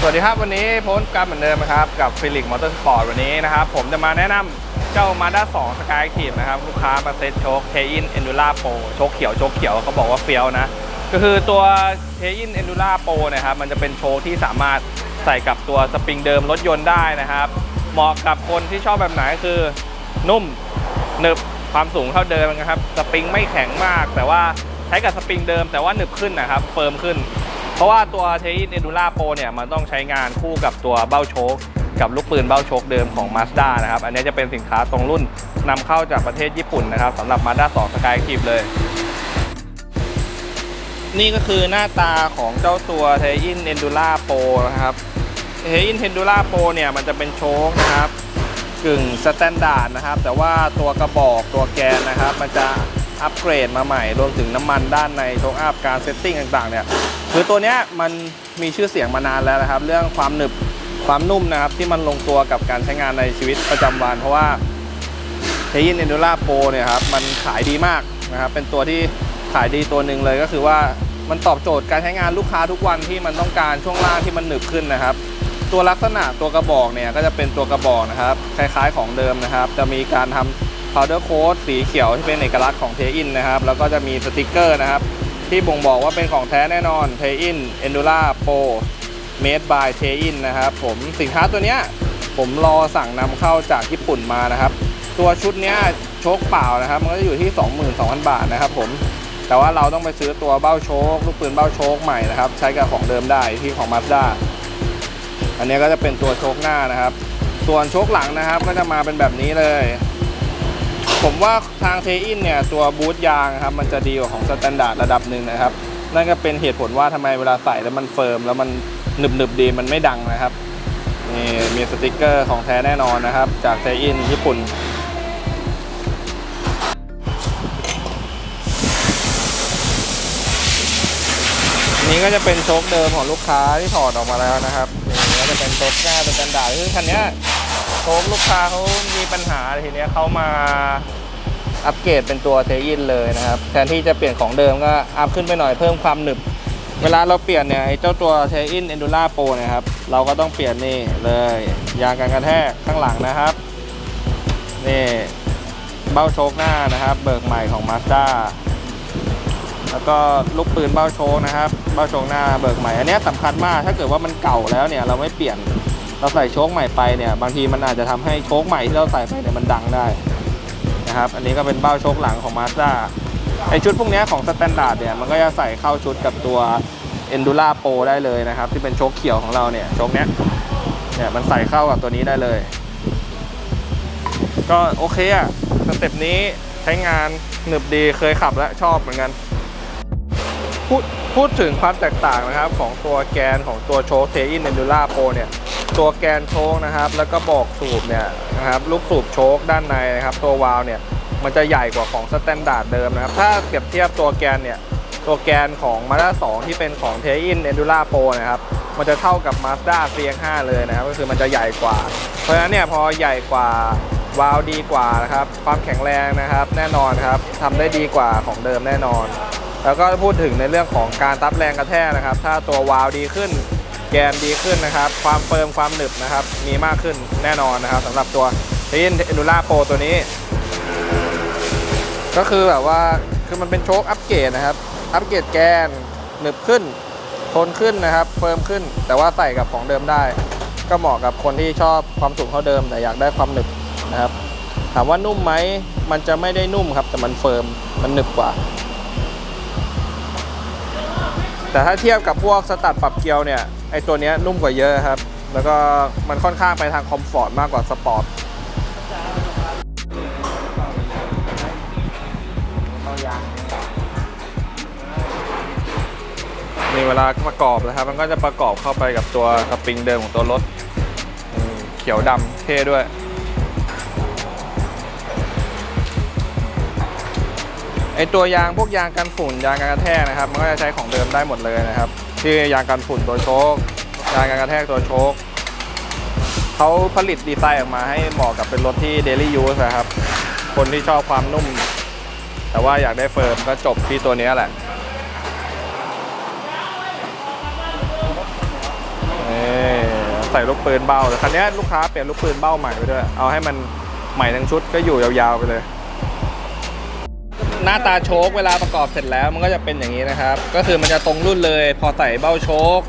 สวัสดีครับ วันนี้พสต์การเหมือนเดิมนะครับ กับฟิลิกมอเตอร์สปอร์ตวันนี้นะครับ ผมจะมาแนะนำเจ้า Mazda 2 Sky Active นะครับลูกค้ามาเซ็ตโชคเทอินเอนดูล่าโปโชคเขียวโชคเขียวเขาบอกว่าเฟี้ยวนะ ก็คือตัวเทอินเอนดูล่าโปนะครับมันจะเป็นโชคที่สามารถใส่กับตัวสปริงเดิมรถยนต์ได้นะครับ เหมาะกับคนที่ชอบแบบไหนคือนุ่มหนึบความสูงเท่าเดิมนะครับสปริงไม่แข็งมาก แต่ว่าใช้กับสปริงเดิมแต่ว่าหนึบขึ้นนะครับเฟิร์มขึ้น เพราะว่าตัวเทอินเอดูล่าโปเนี่ยมันต้องใช้งานคู่กับตัวเบ้าโชคกับลูกปืนเบ้าโชคเดิมของ Mazda นะครับ อันนี้จะเป็นสินค้าตรงรุ่นนำเข้าจากประเทศญี่ปุ่นนะครับสำหรับ Mazda 2 Sky Active เลย นี่ก็คือหน้าตาของเจ้าตัวเทอินเอนดูล่าโปนะครับเทอินเอนดูล่าโปเนี่ยมันจะเป็นโชคนะครับ กึ่งสแตนดาร์ดนะครับ แต่ว่าตัวกระบอกตัวแกนนะครับ มันจะ อัปเกรดมาใหม่รวมถึงน้ำมันด้านในโชคอัพการเซตติ้งต่างๆเนี่ยคือตัวเนี้ยมันมีชื่อเสียงมานานแล้วนะครับ เรื่องความหนึบความนุ่มนะครับที่มันลงตัวกับการใช้งานในชีวิตประจำวัน เพราะว่าเทยินเอนดูล่าโปเนี่ยครับมันขายดีมากนะครับเป็นตัวที่ขายดีตัวหนึ่งเลยก็คือว่ามันตอบโจทย์การใช้งานลูกค้าทุกวันที่มันต้องการช่วงล่างที่มันหนึบขึ้นนะครับ ตัวลักษณะตัวกระบอกเนี่ยก็จะเป็นตัวกระบอกนะครับ คล้ายๆของเดิมนะครับ จะมีการทำ powder coat สีเขียวที่เป็นเอกลักษณ์ของเทอินนะครับ แล้วก็จะมีสติกเกอร์นะครับ ที่บ่งบอกว่าเป็นของแท้แน่นอนเทอิน Endura Pro Made by เทอินนะครับผมสินค้าตัวเนี้ยผมรอสั่งนำเข้าจากญี่ปุ่นมานะครับ ตัวชุดเนี้ยโชคเปล่านะครับ มันก็จะอยู่ที่ 22,000 บาทนะครับผมแต่ว่าเราต้องไปซื้อตัวเบ้าโชคลูกปืนเบ้าโชคใหม่นะครับ ใช้กับของเดิมได้ที่ของ Mazda อันนี้ก็จะเป็นตัวโชคหน้านะครับ ส่วนโชคหลังนะครับ ก็จะมาเป็นแบบนี้เลย ผมว่าทางเทอินเนี่ยตัวบูทยางครับมันจะดีกว่าของสแตนดาร์ดระดับหนึ่งนะครับ นั่นก็เป็นเหตุผลว่าทำไมเวลาใส่แล้วมันเฟิร์มแล้วมันหนึบหนึบดีมันไม่ดังนะครับนี่มีสติกเกอร์ของแท้แน่นอนนะครับ จากเทอินญี่ปุ่นนี้ก็จะเป็นโชคเดิมของลูกค้าที่ถอดออกมาแล้วนะครับนี่ก็จะเป็นโชคหน้าสแตนดาร์ดคือคันนี้ ชคลูกค้าเขามีปัญหาทีเนี้ยเขามาอัปเกรดเป็นตัวเทอินเลยนะครับแทนที่จะเปลี่ยนของเดิมก็อัพขึ้นไปหน่อยเพิ่มความหนึบ เวลาเราเปลี่ยนเนี่ยไอ้เจ้าตัวเทอินเอนดูล่าโปเนี่ยครับเราก็ต้องเปลี่ยนนี่เลยยางกันกระแทกข้างหลังนะครับนี่เบ้าโชคหน้านะครับ เบิกใหม่ของ Mazda แล้วก็ลูกปืนเบ้าโชกนะครับ เบ้าโชกหน้าเบิกใหม่อันเนี้ยสำคัญมากถ้าเกิดว่ามันเก่าแล้วเนี่ยเราไม่เปลี่ยน เราใส่โชคใหม่ไปเนี่ยบางทีมันอาจจะทำให้โชคใหม่ที่เราใส่ไปเนี่ยมันดังได้นะครับอันนี้ก็เป็นเบ้าโชคหลังของ Mazda ไอชุดพวกนี้ของสแตนดาร์ดเนี่ยมันก็จะใส่เข้าชุดกับตัว Endura Pro ได้เลยนะครับ ที่เป็นโชคเขียวของเราเนี่ยโชคเนี้ยเนี่ยมันใส่เข้ากับตัวนี้ได้เลย ก็โอเคอะสเต็ปนี้ใช้งานหนึบดีเคยขับและชอบเหมือนกัน พูดพูดถึงความแตกต่างนะครับของตัวแกนของตัวโชคเทอินเอนดูล่าโปรเนี่ย ตัวแกนโชคนะครับ แล้วก็บอกสูบเนี่ยนะครับลูกสูบโชคด้านในนะครับ ตัววาล์วเนี่ยมันจะใหญ่กว่าของสแตนดาร์ดเดิมนะครับ ถ้าเปรียบเทียบตัวแกนเนี่ยตัวแกนของ Mazda 2ที่เป็นของเทอินเอนดูล่าโปรนะครับมันจะเท่ากับ Mazda CX5 เลยนะครับ ก็คือมันจะใหญ่กว่า เพราะฉะนั้นเนี่ยพอใหญ่กว่าวาล์วดีกว่านะครับ ความแข็งแรงนะครับ แน่นอนครับทำได้ดีกว่าของเดิมแน่นอน แล้วก็พูดถึงในเรื่องของการรับแรงกระแทกนะครับ ถ้าตัววาล์วดีขึ้น แกนดีขึ้นนะครับ ความเฟิร์มความหนึบนะครับ มีมากขึ้นแน่นอนนะครับสำหรับตัว t ินเอนูล่าโปรตัวนี้ ก็คือแบบว่าคือมันเป็นโชคอัปเกรดนะครับ อัปเกรดแกนหนึบขึ้นทนขึ้นนะครับ เฟิร์มขึ้น แต่ว่าใส่กับของเดิมได้ ก็เหมาะกับคนที่ชอบความสูงเท่าเดิม แต่อยากได้ความหนึบนะครับ ถามว่านุ่มไหมมันจะไม่ได้นุ่มครับ แต่มันเฟิร์มมันหนึบกว่า แต่ถ้าเทียบกับพวกสตัดปรับเกียวเนี่ยไอตัวนี้นุ่มกว่าเยอะครับ แล้วก็มันค่อนข้างไปทางคอมฟอร์ตมากกว่าสปอร์ตมีเวลาประกอบนะครับ มันก็จะประกอบเข้าไปกับตัวสปริงเดิมของตัวรถ เขียวดำเท่ด้วย ไอตัวยางพวกยางกันฝุ่นยางกันกระแทกนะครับ มันก็จะใช้ของเดิมได้หมดเลยนะครับที่ยางกันฝุ่นตัวโชคยางกันกระแทกตัวโชคเขาผลิตดีไซน์ออกมาให้เหมาะกับเป็นรถที่ daily use นะครับ คนที่ชอบความนุ่ม แต่ว่าอยากได้เฟิร์มก็จบที่ตัวนี้แหละนี่ใส่ลูกปืนเบ้าแต่คันนี้ลูกค้าเปลี่ยนลูกปืนเบ้าใหม่ไปด้วย เอาให้มันใหม่ทั้งชุดก็อยู่ยาวๆไปเลย หน้าตาโชคเวลาประกอบเสร็จแล้วมันก็จะเป็นอย่างนี้นะครับ ก็คือมันจะตรงรุ่นเลย พอใส่เบ้าโชค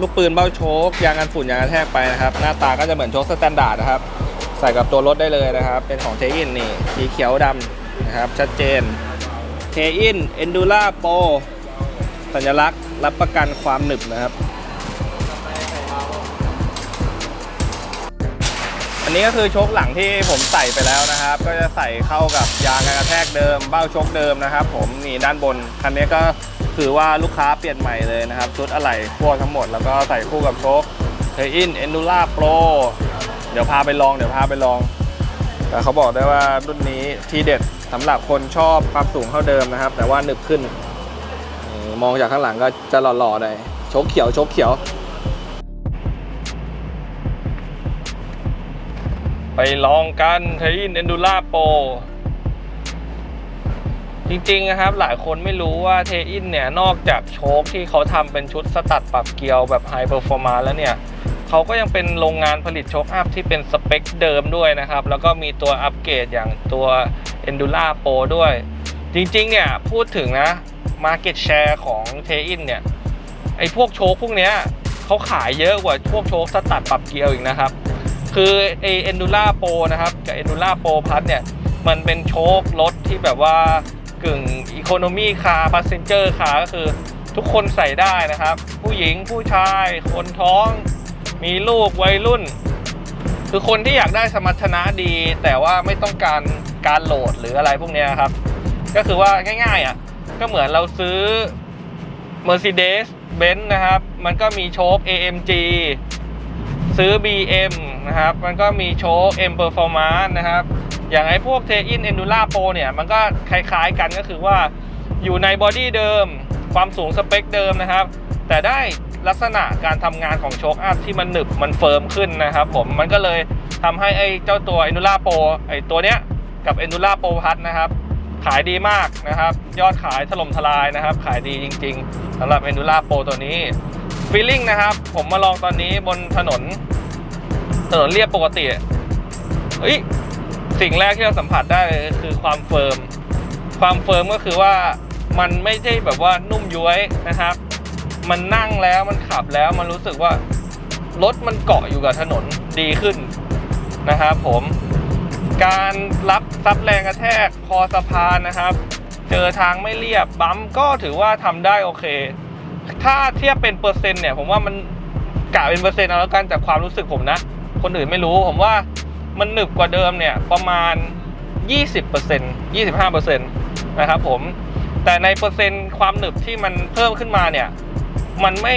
ลูกปืนเบ้าโชคยางกันฝุ่นยางกระแทกไปนะครับ หน้าตาก็จะเหมือนโชคสแตนดาร์ดนะครับ ใส่กับตัวรถได้เลยนะครับ เป็นของเทอินนี่สีเขียวดำนะครับ ชัดเจนเทอินเอนดูล่าโปสัญลักษณ์รับประกันความหนึบนะครับ อันนี้ก็คือชคหลังที่ผมใส่ไปแล้วนะครับ ก็จะใส่เข้ากับยางกระแทกเดิม เบ้าชคเดิมนะครับ ผมนี่ด้านบนคันนี้ก็คือว่าลูกค้าเปลี่ยนใหม่เลยนะครับชุดอะไหล่พวกทั้งหมดแล้วก็ใส่คู่กับโชคเทอินเอนดูล่าโปรเดี๋ยวพาไปลองเดี๋ยวพาไปลอง แต่เขาบอกได้ว่ารุ่นนี้ทีเด็ดสำหรับคนชอบความสูงเท่าเดิมนะครับ แต่ว่าหนึบขึ้น มองจากข้างหลังก็จะหล่อๆหน่อยโชคเขียวโชคเขียว ไปลองกันเทอินเอนดูล่าโปรจริงๆนะครับหลายคนไม่รู้ว่าเทอินเนี่ยนอกจากโชคที่เขาทำเป็นชุดสตัดปรับเกลียวแบบไฮเปอร์ฟอร์มาแล้วเนี่ยเขาก็ยังเป็นโรงงานผลิตโชคอัพที่เป็นสเปคเดิมด้วยนะครับ แล้วก็มีตัวอัปเกรดอย่างตัว Endura Pro ด้วย จริงๆ เนี่ยพูดถึงนะ Market Share ของเทอินเนี่ย ไอ้พวกโชคพวกเนี้ยเขาขายเยอะกว่าพวกโชคสตัดปรับเกลียวอีกนะครับ คือไอเอนดูล่าโปนะครับกับเอนดูล่าโปพัทเนี่ยมันเป็นโชครถที่แบบว่ากึ่งอีโคโนมีคาร์พาสเซนเจอร์คาร์ก็คือทุกคนใส่ได้นะครับ ผู้หญิงผู้ชาย คนท้อง มีลูกวัยรุ่น คือคนที่อยากได้สมรรถนะดี แต่ว่าไม่ต้องการการโหลดหรืออะไรพวกนี้ครับ ก็คือว่าง่ายๆอะก็เหมือนเราซื้อ Mercedes Benz นะครับ มันก็มีโชค AMG ซื้อ BM นะครับ มันก็มีโชค M Performance นะครับ อย่างไอ้พวก t e i n Endura Pro เนี่ย มันก็คล้ายๆกันก็คือว่าอยู่ในบอดี้เดิม ความสูงสเปคเดิมนะครับ แต่ได้ลักษณะการทำงานของโชคอัพที่มันหนึบมันเฟิร์มขึ้นนะครับผม มันก็เลยทำให้ไอ้เจ้าตัว Endura Pro ไอ้ตัวเนี้ยกับ Endura Pro p l u นะครับ ขายดีมากนะครับ ยอดขายถล่มทลายนะครับ ขายดีจริงๆสำหรับ Endura Pro ตัวนี้ฟีลลิ่งนะครับ ผมมาลองตอนนี้บนถนน ถนนเรียบปกติเฮ้ยสิ่งแรกที่เราสัมผัสได้เลยคือความเฟิร์ม ความเฟิร์มก็คือว่ามันไม่ใช่แบบว่านุ่มย้วยนะครับ มันนั่งแล้วมันขับแล้วมันรู้สึกว่ารถมันเกาะอยู่กับถนนดีขึ้นนะครับผม การรับซับแรงกระแทกคอสะพานนะครับ เจอทางไม่เรียบบัมก็ถือว่าทำได้โอเค ถ้าเทียบเป็นเปอร์เซ็นต์เนี่ยผมว่ามันกะเป็นเปอร์เซ็นต์เอาแล้วกันจากความรู้สึกผมนะ คนอื่นไม่รู้ ผมว่ามันหนึบกว่าเดิมเนี่ยประมาณ 20% 25%นะครับผมแต่ในเปอร์เซ็นต์ความหนึบที่มันเพิ่มขึ้นมาเนี่ยมันไม่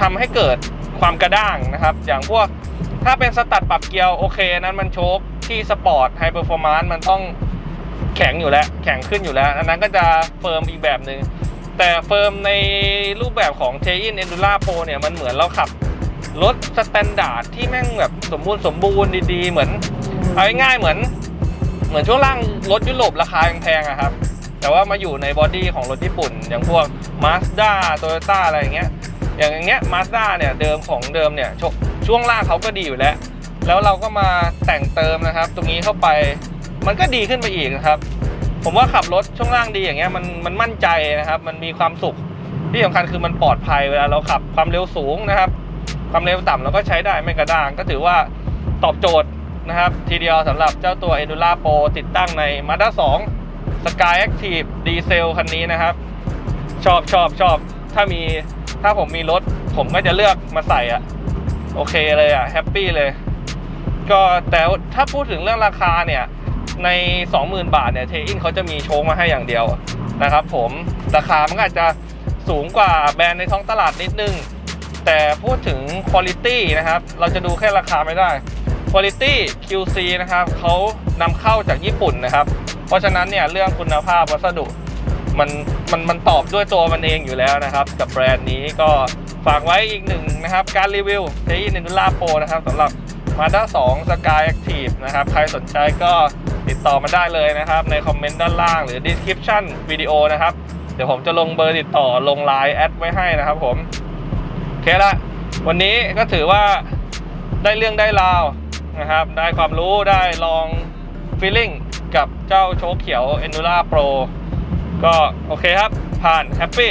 ทำให้เกิดความกระด้างนะครับ อย่างพวกถ้าเป็นสตัดปรับเกียวโอเคนั้นมันโชคที่สปอร์ตไฮเปอร์ฟอร์มานซ์มันต้องแข็งอยู่แล้ว แข็งขึ้นอยู่แล้ว อันนั้นก็จะเฟิร์มอีกแบบหนึ่งแต่เฟิร์มในรูปแบบของ t e i n Endura Pro เนี่ยมันเหมือนเราขับ รถสแตนดาร์ดที่แม่งแบบสมบูรณ์สมบูรณ์ดีๆ เหมือนเอาง่ายๆเหมือน เหมือนช่วงล่างรถยุโรปราคาแพงๆอะครับ แต่ว่ามาอยู่ในบอดี้ของรถญี่ปุ่น อย่างพวก Mazda Toyota อะไรอย่างเงี้ยอย่างอย่างเงี้ย Mazda เนี่ยเดิมของเดิมเนี่ยชช่วงล่างเขาก็ดีอยู่แล้ว แล้วเราก็มาแต่งเติมนะครับ ตรงนี้เข้าไปมันก็ดีขึ้นไปอีกนะครับ ผมว่าขับรถช่วงล่างดีอย่างเงี้ยมันมันมั่นใจนะครับ มันมีความสุขที่สำคัญคือมันปลอดภัยเวลาเราขับความเร็วสูงนะครับ ความเร็วต่ำเราก็ใช้ได้ไม่กระด้าง ก็ถือว่าตอบโจทย์นะครับ ทีเดียวสำหรับเจ้าตัว Endura Pro ติดตั้งใน Mazda 2 Sky Active Diesel คันนี้นะครับ ชอบชอบชอบถ้ามีถ้าผมมีรถ ผมก็จะเลือกมาใส่อะโอเคเลยอะแฮปปี้เลย ก็แต่ถ้าพูดถึงเรื่องราคาเนี่ยใน 20,000 บาทเนี่ยเทอินเขาจะมีโชว์มาให้อย่างเดียวนะครับผมราคามันก็อาจจะสูงกว่าแบรนด์ในท้องตลาดนิดนึง แต่พูดถึงคุณ i t y นะครับ เราจะดูแค่ราคาไม่ได้คุณ i t y QC นะครับเขานำเข้าจากญี่ปุ่นนะครับ เพราะฉะนั้นเนี่ยเรื่องคุณภาพวัสดุมันมันมันตอบด้วยตัวมันเองอยู่แล้วนะครับ กับแบรนด์นี้ก็ฝากไว้อีกหนึ่งนะครับ การรีวิวเทอิน Endura Pro นะครับสำหรับ Mazda 2 Sky Active นะครับ ใครสนใจก็ติดต่อมาได้เลยนะครับ ในคอมเมนต์ด้านล่างหรือ description วิดีโอนะครับ เดี๋ยวผมจะลงเบอร์ติดต่อลงไลน์แอดไว้ให้นะครับผม เคละวันนี้ก็ถือว่าได้เรื่องได้ราวนะครับ ได้ความรู้ได้ลองฟีลลิ่งกับเจ้าโชคเขียว Enura Pro ก็โอเคครับ ผ่านแฮปปี้